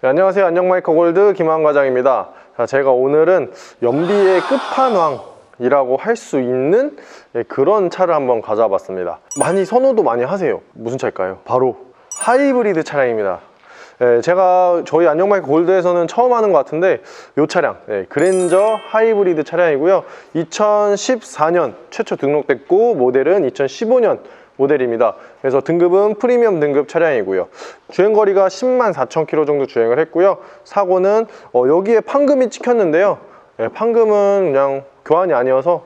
네, 안녕하세요. 안녕마이커 골드 김한 과장입니다. 자, 제가 오늘은 연비의 끝판왕이라고 할 수 있는 예, 그런 차를 한번 가져와 봤습니다. 많이 선호도 많이 하세요. 무슨 차일까요? 바로 하이브리드 차량입니다. 예, 제가 저희 안녕마이크 골드에서는 처음 하는 것 같은데 이 차량 예, 그랜저 하이브리드 차량이고요 2014년 최초 등록됐고 모델은 2015년 모델입니다 그래서 등급은 프리미엄 등급 차량이고요 주행거리가 10만 4천 킬로 정도 주행을 했고요 사고는 어, 여기에 판금이 찍혔는데요 예, 판금은 그냥 교환이 아니어서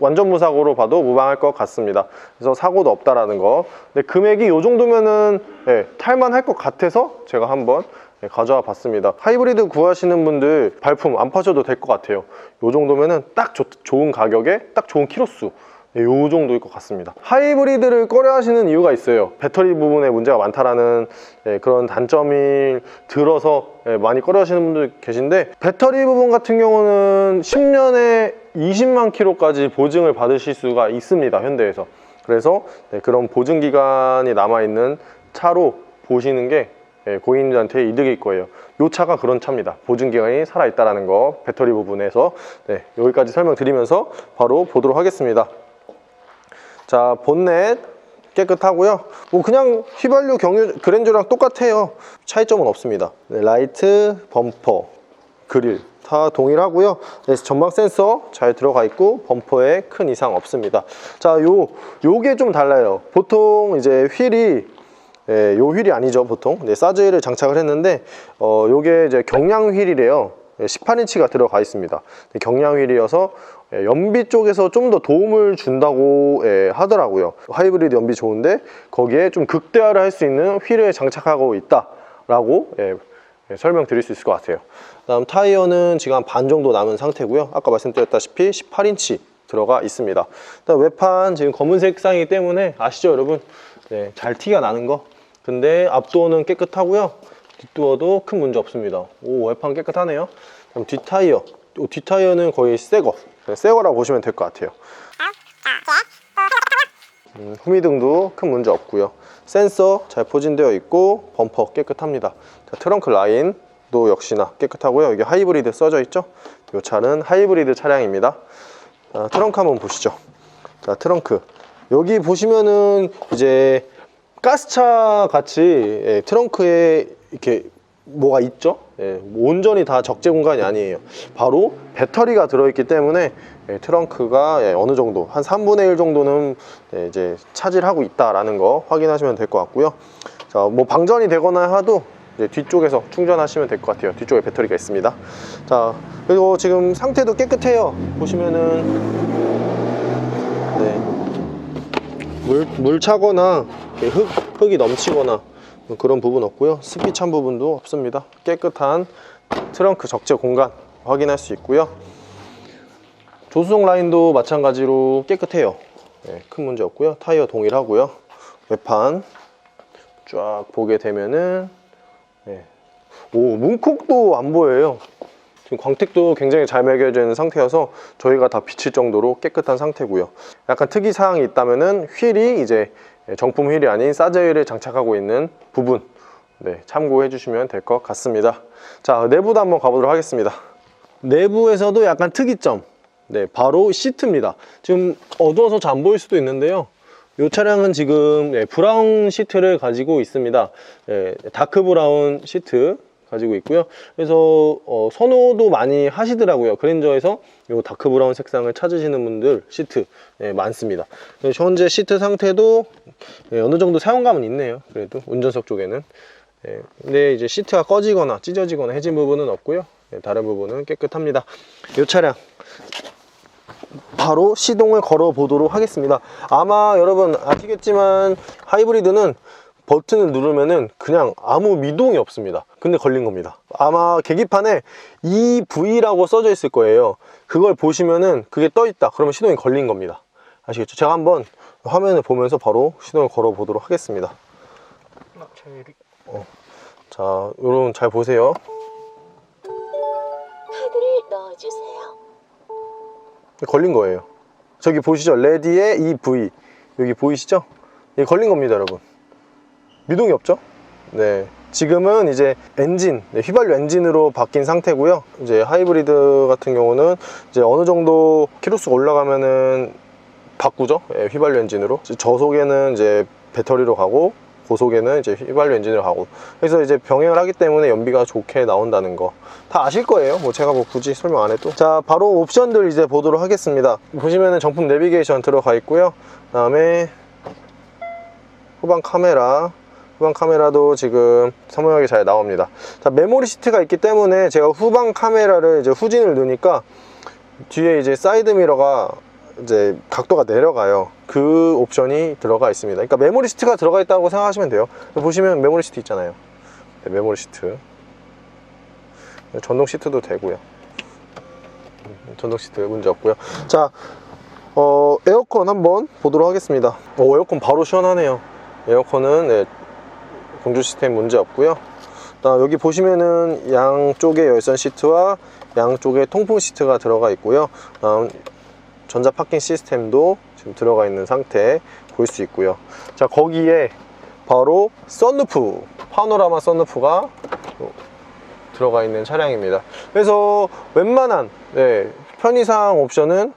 완전 무사고로 봐도 무방할 것 같습니다. 그래서 사고도 없다라는 거. 근데 금액이 이 정도면은 예, 탈만할 것 같아서 제가 한번 예, 가져와 봤습니다. 하이브리드 구하시는 분들 발품 안 파셔도 될 것 같아요. 이 정도면은 딱 좋- 좋은 가격에 딱 좋은 키로수. 예, 요 정도일 것 같습니다. 하이브리드를 꺼려 하시는 이유가 있어요. 배터리 부분에 문제가 많다라는 예, 그런 단점이 들어서 예, 많이 꺼려 하시는 분들 계신데 배터리 부분 같은 경우는 10년에 20만 킬로까지 보증을 받으실 수가 있습니다. 현대에서. 그래서 네, 그런 보증 기간이 남아 있는 차로 보시는 게 예, 고객님들한테 이득일 거예요. 이 차가 그런 차입니다. 보증 기간이 살아 있다라는 거 배터리 부분에서 네, 여기까지 설명드리면서 바로 보도록 하겠습니다. 자 본넷 깨끗하고요. 뭐 그냥 휘발유 경유 그랜저랑 똑같아요. 차이점은 없습니다. 네, 라이트 범퍼 그릴 다 동일하고요. 네, 전방 센서 잘 들어가 있고 범퍼에 큰 이상 없습니다. 자요 요게 좀 달라요. 보통 이제 휠이 예, 요 휠이 아니죠 보통. 네, 사즈를 장착을 했는데 어 요게 이제 경량 휠이래요 18인치가 들어가 있습니다. 네, 경량 휠이어서 예, 연비 쪽에서 좀 더 도움을 준다고 예, 하더라고요. 하이브리드 연비 좋은데 거기에 좀 극대화를 할 수 있는 휠을 장착하고 있다 라고 예, 예, 설명드릴 수 있을 것 같아요. 다음 타이어는 지금 한 반 정도 남은 상태고요. 아까 말씀드렸다시피 18인치 들어가 있습니다. 일단 외판 지금 검은색 상이기 때문에 아시죠 여러분? 네, 잘 티가 나는 거. 근데 앞도어는 깨끗하고요 뒷도어도 큰 문제 없습니다. 오 외판 깨끗하네요. 그럼 뒷타이어. 요 뒷타이어는 거의 새거. 네, 새거라고 보시면 될 것 같아요. 음, 후미등도 큰 문제 없고요. 센서 잘 포진되어 있고 범퍼 깨끗합니다. 자, 트렁크 라인도 역시나 깨끗하고요. 여기 하이브리드 써져 있죠? 이 차는 하이브리드 차량입니다. 자, 트렁크 한번 보시죠. 자 트렁크. 여기 보시면은 이제 가스차 같이 예, 트렁크에 이렇게 뭐가 있죠? 예, 온전히 다 적재 공간이 아니에요. 바로 배터리가 들어있기 때문에 예, 트렁크가 예, 어느 정도 한 3분의 1 정도는 예, 이제 차지하고 있다라는 거 확인하시면 될 것 같고요. 자 뭐 방전이 되거나 이제 뒤쪽에서 충전하시면 될 것 같아요. 뒤쪽에 배터리가 있습니다. 자 그리고 지금 상태도 깨끗해요. 보시면은 네, 물, 물 차거나 흙, 흙이 넘치거나 그런 부분 없고요. 습기 찬 부분도 없습니다. 깨끗한 트렁크 적재 공간 확인할 수 있고요. 조수석 라인도 마찬가지로 깨끗해요. 네, 큰 문제 없고요. 타이어 동일하고요. 외판 쫙 보게 되면은 네. 오 문콕도 안 보여요. 지금 광택도 굉장히 잘 매겨져 있는 상태여서 저희가 다 비칠 정도로 깨끗한 상태고요. 약간 특이 사항이 있다면은 휠이 이제 정품 휠이 아닌 사제 휠을 장착하고 있는 부분 네, 참고해 주시면 될 것 같습니다. 자 내부도 한번 가보도록 하겠습니다. 내부에서도 약간 특이점 네 바로 시트입니다. 지금 어두워서 잘 안 보일 수도 있는데요. 이 차량은 지금 네, 브라운 시트를 가지고 있습니다. 네, 다크 브라운 시트 가지고 있고요. 그래서 어, 선호도 많이 하시더라고요. 그랜저에서 이 다크 브라운 색상을 찾으시는 분들 시트 네, 많습니다. 현재 시트 상태도 네, 어느 정도 사용감은 있네요. 그래도 운전석 쪽에는. 네, 근데 이제 시트가 꺼지거나 찢어지거나 해진 부분은 없고요. 네, 다른 부분은 깨끗합니다. 이 차량. 바로 시동을 걸어 보도록 하겠습니다. 아마 여러분 아시겠지만 하이브리드는 버튼을 누르면은 그냥 아무 미동이 없습니다 근데 걸린 겁니다. 아마 계기판에 EV라고 써져 있을 거예요. 그걸 보시면은 그게 떠 있다. 그러면 시동이 걸린 겁니다. 아시겠죠? 제가 한번 화면을 보면서 바로 시동을 걸어 보도록 하겠습니다. 어. 자 여러분 잘 보세요. 카드를 넣어주세요. 걸린 거예요. 저기 보시죠? 레디에 EV 여기 보이시죠? 예, 걸린 겁니다 여러분. 미동이 없죠? 네 지금은 이제 엔진, 네, 휘발유 엔진으로 바뀐 상태고요. 이제 하이브리드 같은 경우는 이제 어느 정도 키로수가 올라가면은 바꾸죠. 예, 휘발유 엔진으로. 저속에는 이제 배터리로 가고 고속에는 이제 휘발유 엔진으로 가고. 그래서 이제 병행을 하기 때문에 연비가 좋게 나온다는 거. 다 아실 거예요. 뭐 제가 뭐 굳이 설명 안 해도. 자, 바로 옵션들 이제 보도록 하겠습니다. 보시면은 정품 내비게이션 들어가 있고요. 그 다음에 후방 카메라 후방 카메라도 지금 사모하게 잘 나옵니다. 자 메모리 시트가 있기 때문에 제가 후방 카메라를 이제 후진을 넣으니까 뒤에 이제 사이드 미러가 이제 각도가 내려가요. 그 옵션이 들어가 있습니다. 그러니까 메모리 시트가 들어가 있다고 생각하시면 돼요. 보시면 메모리 시트 있잖아요. 네, 메모리 시트. 전동 시트도 되고요. 음, 전동 시트 문제 없고요. 자 어, 에어컨 한번 보도록 하겠습니다. 오, 에어컨 바로 시원하네요. 에어컨은 네, 공조 시스템 문제 없고요. 다음 여기 보시면은 양쪽에 열선 시트와 양쪽에 통풍 시트가 들어가 있고요. 다음 전자 파킹 시스템도 지금 들어가 있는 상태 볼 수 있고요. 자 거기에 바로 썬루프 파노라마 썬루프가 들어가 있는 차량입니다. 그래서 웬만한 네, 편의상 옵션은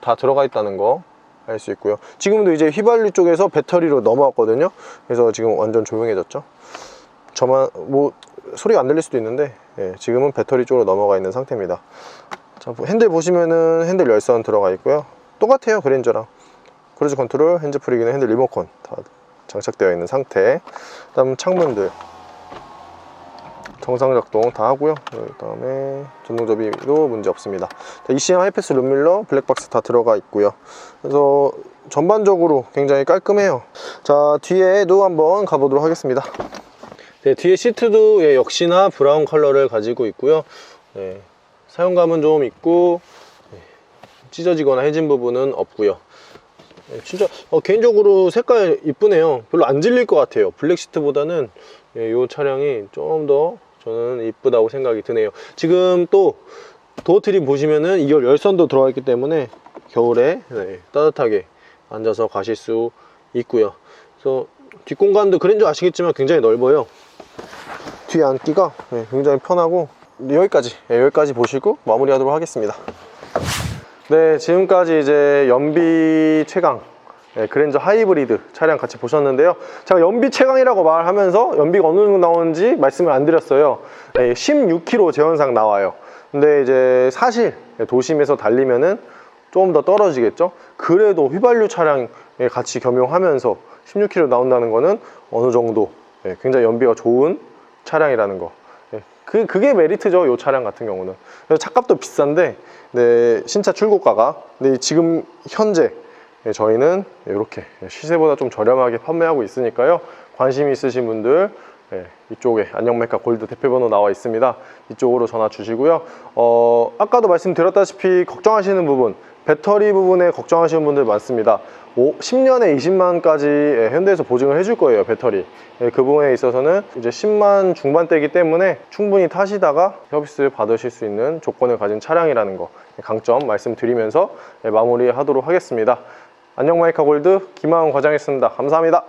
다 들어가 있다는 거 알 수 있고요. 지금도 이제 휘발유 쪽에서 배터리로 넘어왔거든요. 그래서 지금 완전 조용해졌죠. 저만 뭐 소리가 안 들릴 수도 있는데 예, 지금은 배터리 쪽으로 넘어가 있는 상태입니다. 자, 뭐 핸들 보시면은 핸들 열선 들어가 있고요. 똑같아요 그랜저랑. 크루즈 컨트롤, 핸즈 프리기는 핸들 리모컨 다 장착되어 있는 상태. 다음 창문들 정상 작동 다 하고요. 그 다음에 전동 접이도 문제 없습니다. 자, ECM 하이패스 룸밀러 블랙박스 다 들어가 있고요. 그래서 전반적으로 굉장히 깔끔해요. 자 뒤에도 한번 가보도록 하겠습니다. 네, 뒤에 시트도 예, 역시나 브라운 컬러를 가지고 있고요. 네, 사용감은 좀 있고 네, 찢어지거나 해진 부분은 없고요. 네, 진짜 어, 개인적으로 색깔 이쁘네요. 별로 안 질릴 것 같아요. 블랙 시트보다는 예, 이 차량이 좀 더 저는 이쁘다고 생각이 드네요. 지금 또 도어 트림 보시면은 이걸 열선도 들어가 있기 때문에 겨울에 네, 따뜻하게 앉아서 가실 수 있고요. 그래서 뒷공간도 그랜저 아시겠지만 굉장히 넓어요. 뒤에 앉기가 네, 굉장히 편하고 여기까지 네, 여기까지 보시고 마무리하도록 하겠습니다. 네 지금까지 이제 연비 최강 네, 그랜저 하이브리드 차량 같이 보셨는데요. 제가 연비 최강이라고 말하면서 연비가 어느 정도 나오는지 말씀을 안 드렸어요. 네, 16km 제원상 나와요. 근데 이제 사실 도심에서 달리면은 조금 더 떨어지겠죠? 그래도 휘발유 차량에 같이 겸용하면서 16km 나온다는 거는 어느 정도 네, 굉장히 연비가 좋은 차량이라는 거. 네, 그, 그게 메리트죠 이 차량 같은 경우는. 그래서 차값도 비싼데 네, 신차 출고가가 근데 지금 현재 네, 저희는 이렇게 시세보다 좀 저렴하게 판매하고 있으니까요. 관심 있으신 분들 네, 이쪽에 안녕메카 골드 대표번호 나와 있습니다. 이쪽으로 전화 주시고요. 어, 아까도 말씀드렸다시피 걱정하시는 부분 배터리 부분에 걱정하시는 분들 많습니다. 10년에 20만까지 현대에서 보증을 해줄 거예요 배터리. 예, 그 부분에 있어서는 이제 10만 중반대이기 때문에 충분히 타시다가 서비스 받으실 수 있는 조건을 가진 차량이라는 거 강점 말씀드리면서 예, 마무리하도록 하겠습니다 안녕 마이카 골드 김하은 과장이었습니다. 감사합니다